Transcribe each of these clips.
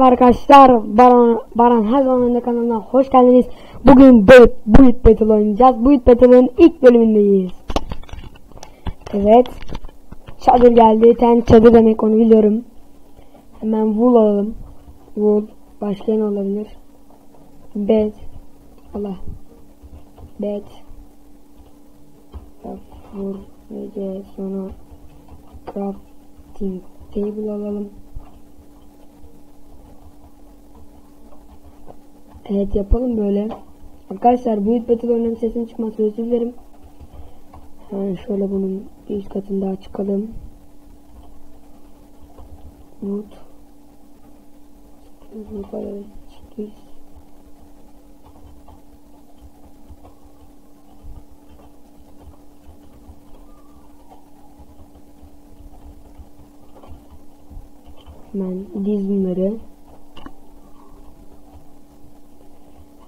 Arkadaşlar Baran, Baran her zaman da kanalına hoş geldiniz. Bugün Buit, Buit Battle oynayacağız. Buit Battle'ın ilk bölümündeyiz. Evet. Çadır geldi. Ten çadır demek onu biliyorum. Hemen wool alalım. Wool. Başka ne olabilir? Bed. Allah. Bed. Vur. Sonra crafting table alalım. Evet yapalım böyle. Arkadaşlar bu Battle oynam sesim çıkması özür dilerim. Hemen şöyle bunun bir üst katını daha çıkalım. Wood. Yukarı çıkıyoruz. Hemen diz bunları.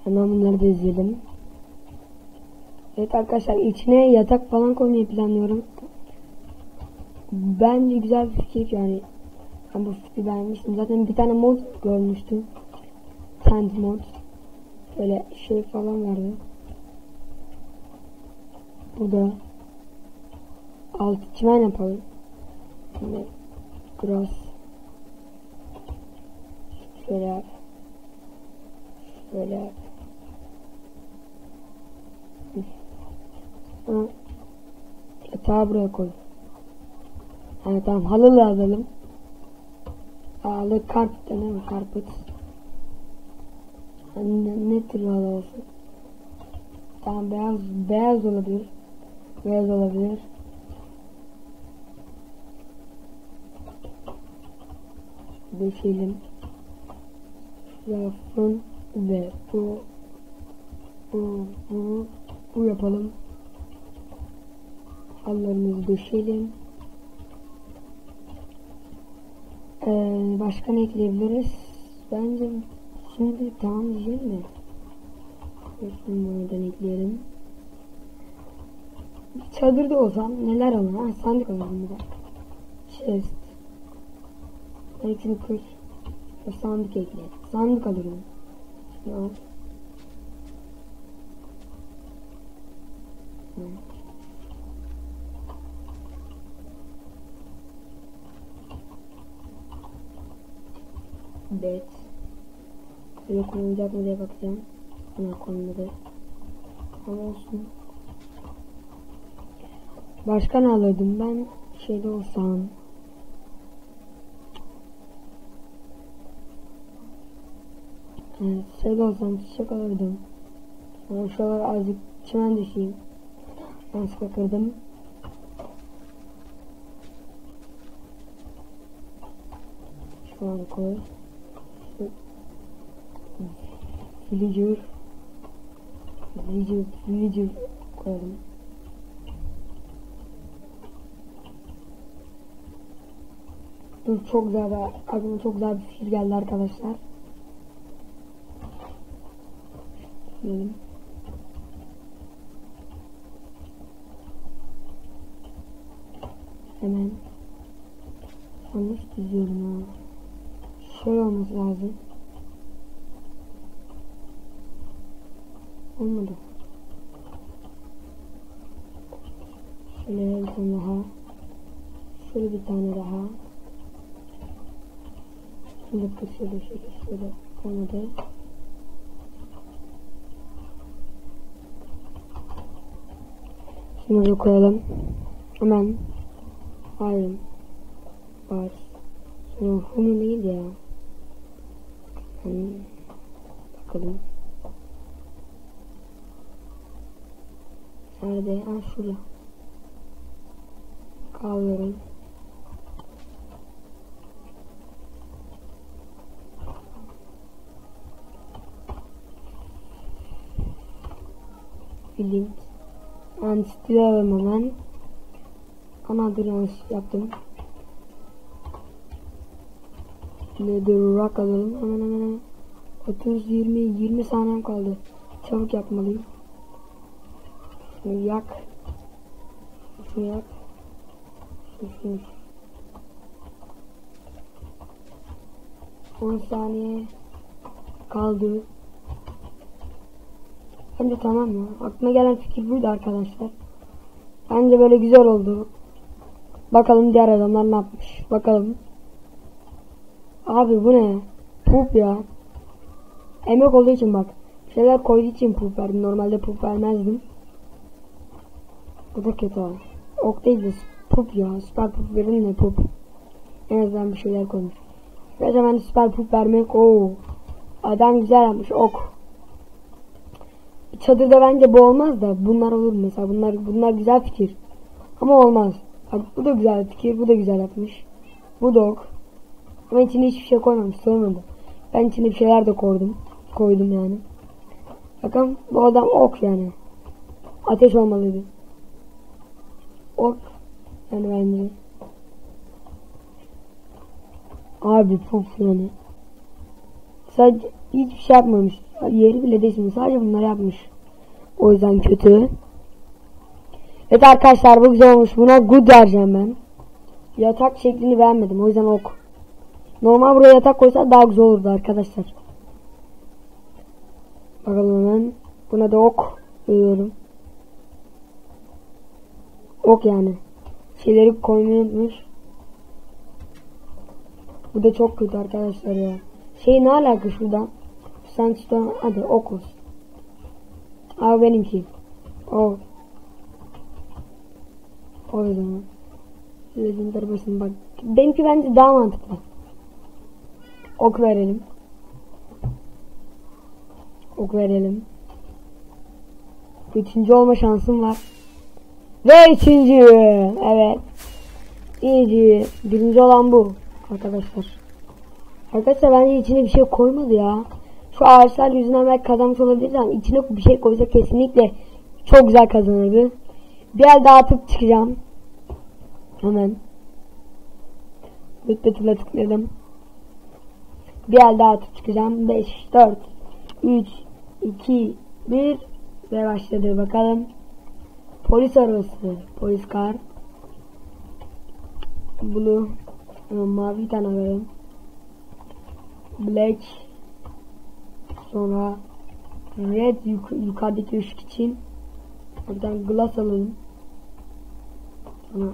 Hemen bunları da izleyelim. Evet arkadaşlar içine yatak falan koymayı planlıyorum. Bence güzel bir fikir yani. Ben bu fikri beğenmiştim. Zaten bir tane mod görmüştüm. Tent mod. Böyle şey falan vardı. Burada alt çimen yapalım. Şimdi grass şöyle yap. Şöyle yap. Yatağı buraya koy. Yani tamam halı alalım. Halı karput ne mi karput? Yani ne, ne tür halı olsun? Tamam beyaz beyaz olabilir. Beyaz olabilir. Döşeyelim. Rafın ve bu bu bu bu yapalım. Hallarımızı döşeyelim. Ee, başka ne ekleyebiliriz? Bence şimdi tamam diyeceğim mi? Şunu buradan ekleyelim. Çadırda olsam neler alırım? Ha, sandık alırım bir de. Chest. Hepsini kır. Ve sandık ekle. Sandık alırım. Şunu al. Bet. Böyle konulacak mı diye bakacağım. Buna konulmadı. Ama olsun. Başka ne alırdım ben? Şeyde olsam. Evet, şeyde olsam çiçek alırdım. Sonra şuralara azıcık çimen düşeyim. Yanlışlıkla kırdım. Şu an koy. Şu villager villager villager koyalım. Dur çok güzel bir, aklıma çok güzel bir fikir geldi arkadaşlar. Diyelim. Hemen yanlış diziyorum ha. Şöyle olması lazım. Olmadı. Şöyle bir tane daha. Şöyle bir tane daha. Şimdi şöyle şöyle şöyle olmadı. Şunu koyalım. Hemen. Hayır. Var. Sonra hunu neydi ya? Hmm. Bakalım. Nerede? Ha şurada. Yani stil alalım hemen. Ama dur yanlış yaptım. Nether rock alalım. Hemen hemen hemen. 30 20 20 saniyem kaldı. Çabuk yapmalıyım. Şunu yak. Şunu yak. Şunu şunu. 10 saniye kaldı. Bence tamam ya. Aklıma gelen fikir buydu arkadaşlar. Bence böyle güzel oldu. Bakalım diğer adamlar ne yapmış. Bakalım. Abi bu ne? Pup ya. Emek olduğu için bak. Bir şeyler koyduğu için pup verdim. Normalde pup vermezdim. Bu da kötü abi. Ok değil de pup ya. Süper pup verin ne pup. En azından bir şeyler koymuş. Mesela ben süper pup vermek o. Adam güzel yapmış ok. Çadırda bence bu olmaz da bunlar olur mesela. Bunlar bunlar güzel fikir. Ama olmaz. Bak bu da güzel fikir. Bu da güzel yapmış. Bu da ok. Ama içine hiçbir şey koymamış. Sormadı. Ben içine bir şeyler de koydum. Koydum yani. Bakın bu adam ok yani. Ateş olmalıydı. Ok. Yani bence. Abi puf yani. Sadece hiçbir şey yapmamış. Yeri bile değişmiş. Sadece bunları yapmış. O yüzden kötü. Evet arkadaşlar bu güzel olmuş. Buna good vereceğim ben. Yatak şeklini beğenmedim. O yüzden ok. Normal buraya yatak koysa daha güzel olurdu arkadaşlar. Bakalım hemen. Buna da ok veriyorum. Ok yani. Şeyleri koymayı unutmuş. Bu da çok kötü arkadaşlar ya. Şey ne alaka şurada? Sandstone hadi ok olsun. Abi benimki. O. O yüzden. Legend arabasını bak. Benimki bence daha mantıklı. Ok verelim. Ok verelim. Üçüncü olma şansım var. Ve üçüncü. Evet. İyici. Birinci olan bu. Arkadaşlar. Arkadaşlar bence içine bir şey koymadı ya. Şu ağaçlar yüzünden belki kazanmış olabilir ama içine bir şey koysa kesinlikle çok güzel kazanırdı. Bir el daha atıp çıkacağım. Hemen. Rütbetule tıkladım. Bir el daha atıp çıkacağım. 5, 4, 3, 2, 1 ve başladı. Bakalım. Polis arabası. Polis kar. Blue. Mavi tane alalım. Black. Sonra red yuk yukarıdaki ışık için buradan glass alalım. Sonra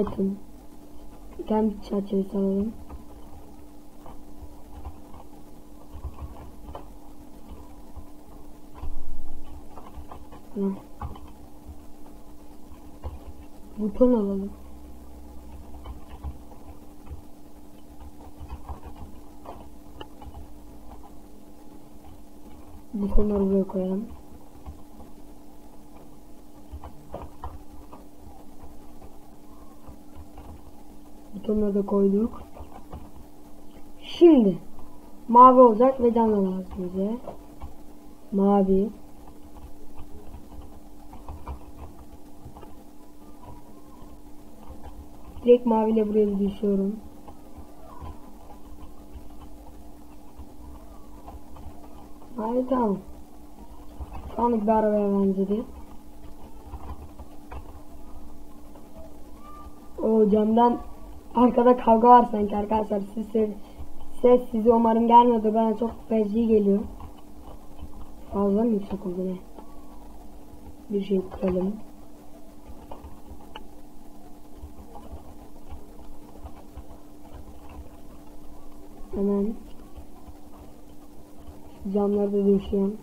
item tane çerçevesi alalım. Buton alalım. Butonları buraya koyalım. Butonları da koyduk. Şimdi mavi olacak ve canlı lazım bize. Mavi. Direkt maviyle buraya düşüyorum. Hayır tamam. Anlık bir arabaya benzedi. O camdan arkada kavga var sanki arkadaşlar. Siz ses, ses sizi umarım gelmiyordur. Bana çok feci geliyor. Fazla mı yüksek oldu ne? Bir şey kıralım. Hemen camları da düşüyorum.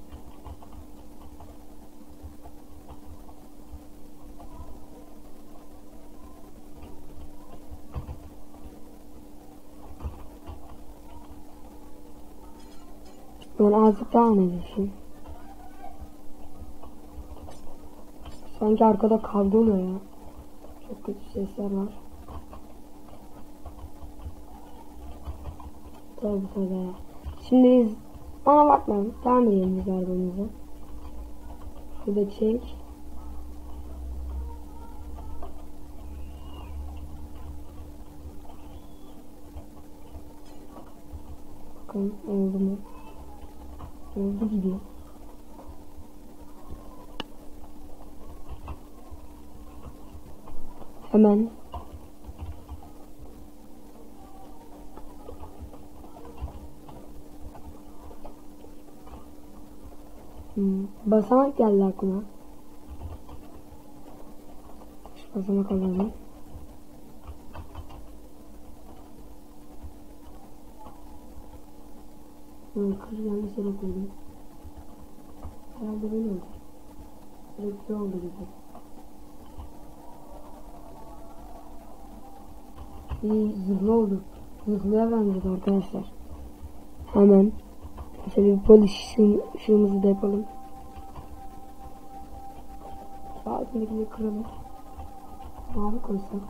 Ben azıcık daha öne düşeyim. Sanki arkada kavga oluyor ya. Çok kötü sesler var. Tabii tabii. Şimdi biz ona bakmayalım. Devam edelim biz arabamızı. Şurada çek. Bakalım oldu mu? Oldu gibi. Hemen Basamak geldi aklıma. Şu basamak alalım. Kır yanlış yere koydum. Herhalde böyle oldu. Direkt oldu gibi. İyi zırhlı oldu. Zırhlıya benziyordu arkadaşlar. Hemen şöyle bir ışığım- ışığımızı da yapalım. Altındakileri kıralım. Mavi koysak.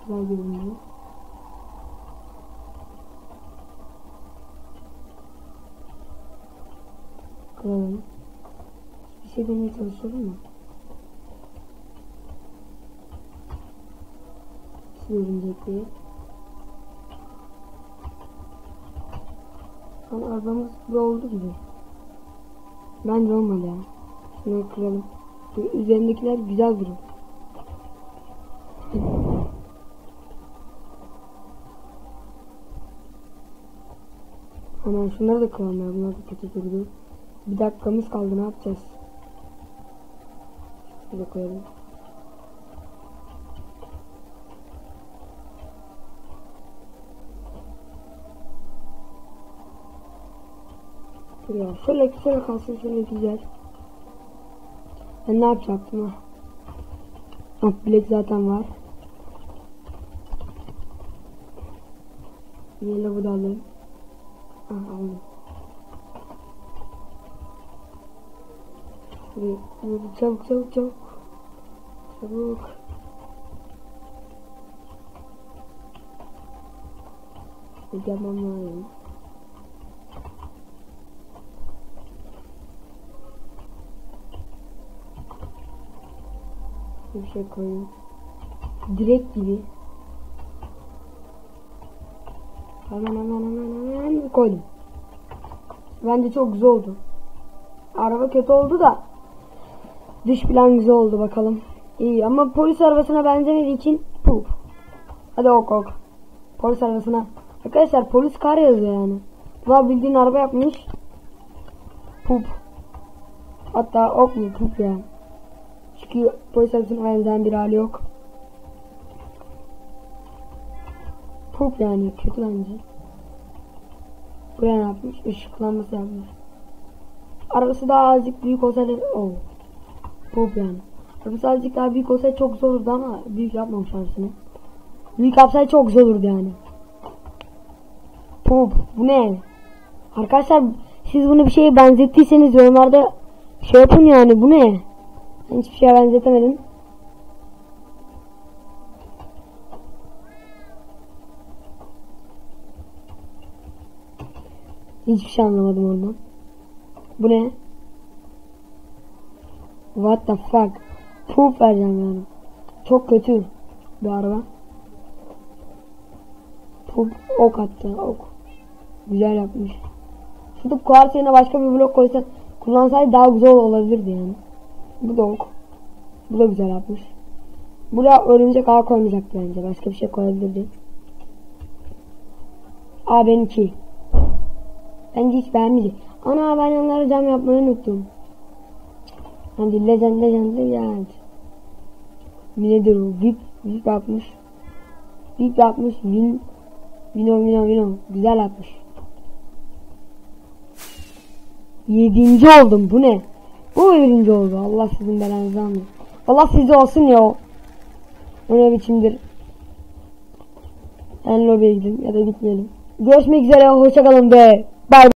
Güzel görünüyor. Kıralım. Bir şey demeye çalışıyorum mu? Su örümcekliği. Ama arabamız bir oldu gibi. Bence olmadı ya. Şunu. Bu üzerindekiler güzel durur. Hemen şunları da ya. Bunlar da kötü durdu. Bir dakikamız kaldı. Ne yapacağız? Şurada koyalım. Ya şöyle şöyle kalsın şöyle güzel. Ah bilek zaten var. Yellow bu da alayım. Ah aldım. Şuraya, şuraya, çabuk çabuk çabuk. Çabuk. Yapmam lazım. Bir şey koyayım. Direkt gibi. Hemen hemen hemen hemen koydum. Bence çok güzel oldu. Araba kötü oldu da dış plan güzel oldu bakalım. İyi ama polis arabasına benzemediği için pup. Hadi ok ok. Polis arabasına. Arkadaşlar polis kar yazıyor yani. Buna bildiğin araba yapmış. Pup. Hatta ok mu pup yani. Çünkü polis arabasına benzeyen bir hali yok. Pup yani kötü bence. Buraya ne yapmış? Işıklanması yapmış. Arabası daha azıcık büyük olsaydı oh. Pup yani. Arabası azıcık daha büyük olsaydı çok zor ama büyük yapmamış arabasını. Büyük yapsaydı çok zor olurdu yani. Pup bu ne? Arkadaşlar siz bunu bir şeye benzettiyseniz yorumlarda şey yapın yani bu ne? Hiçbir şeye benzetemedim. Hiçbir şey anlamadım oradan. Bu ne? What the fuck? Poop vereceğim yani. Çok kötü bir araba. Poop ok attı ok. Güzel yapmış. Kuartz yerine başka bir blok koysa kullansaydı daha güzel olabilirdi yani. Bu da. Bu da güzel yapmış. Buraya örümcek ağ koymayacaktı bence. Başka bir şey koyabilirdi. A benimki. Bence hiç beğenmeyecek. Ana ben onlara cam yapmayı unuttum. Hadi legend legend legend. Nedir o? Vip, vip yapmış. Vip yapmış. Win, Vino Vino Vino. Güzel yapmış. Yedinci oldum. Bu ne? Bu birinci oldu. Allah sizin belanızı almasın. Allah sizi olsun ya. O ne biçimdir. En lobiye gidelim ya da gitmeyelim. Görüşmek üzere. Hoşçakalın be. Bye.